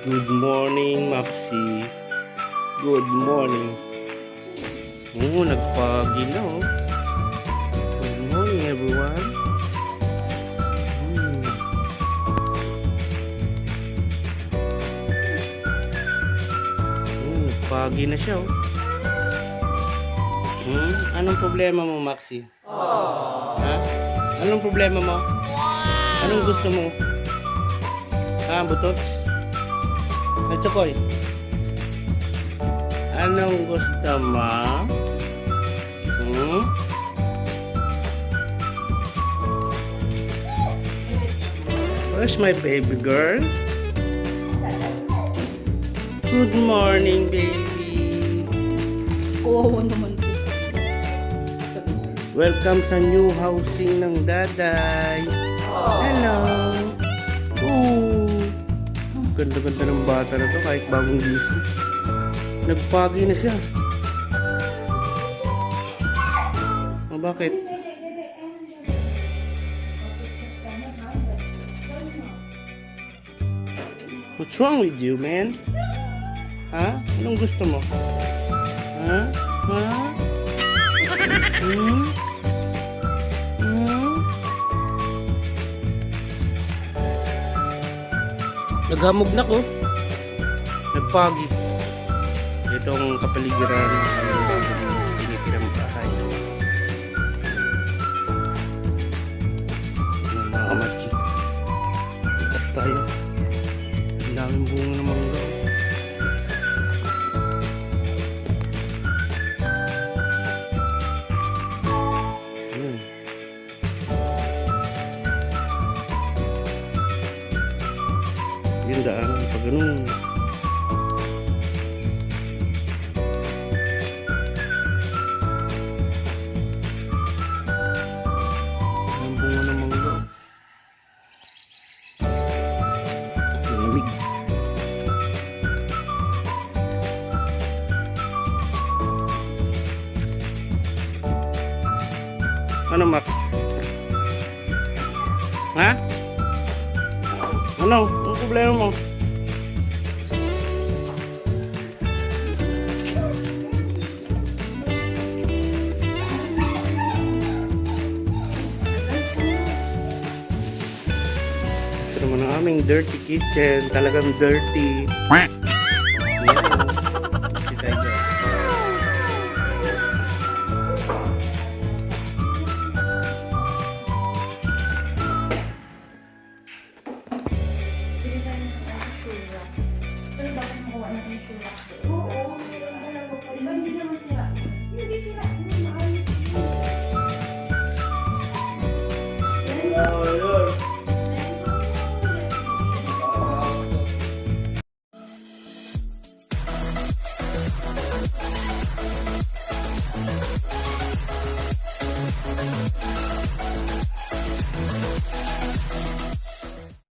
Good morning, Mapsi. Good morning. Oo, nagpagi na oh. Good morning, everyone. Hmm. Hmm, nagpagi na siya oh. Hmm? Anong problema mo, Maxi? Ha? Anong problema mo? Anong gusto mo? Ha, butots? At Chokoy? Anong gusto mo? Hmm? Where's my baby girl? Good morning, baby. Oo naman po. Welcome sa new housing ng daday. Hello. Ooh. Ganda-ganda ng bata na to kahit bagong gising. Nagpagi na siya. O bakit? What's wrong with you, man? Ha? Anong gusto mo? Ha? Ha? Hmm? Naghamog na ko. Nagpagi. Itong kapaligiran Yung daan, pag ganun. Ano, Max? Ha? Ano? Ang problema mo? Ito naman ang aming dirty kitchen. Talagang dirty. I'm going to go to Thank you.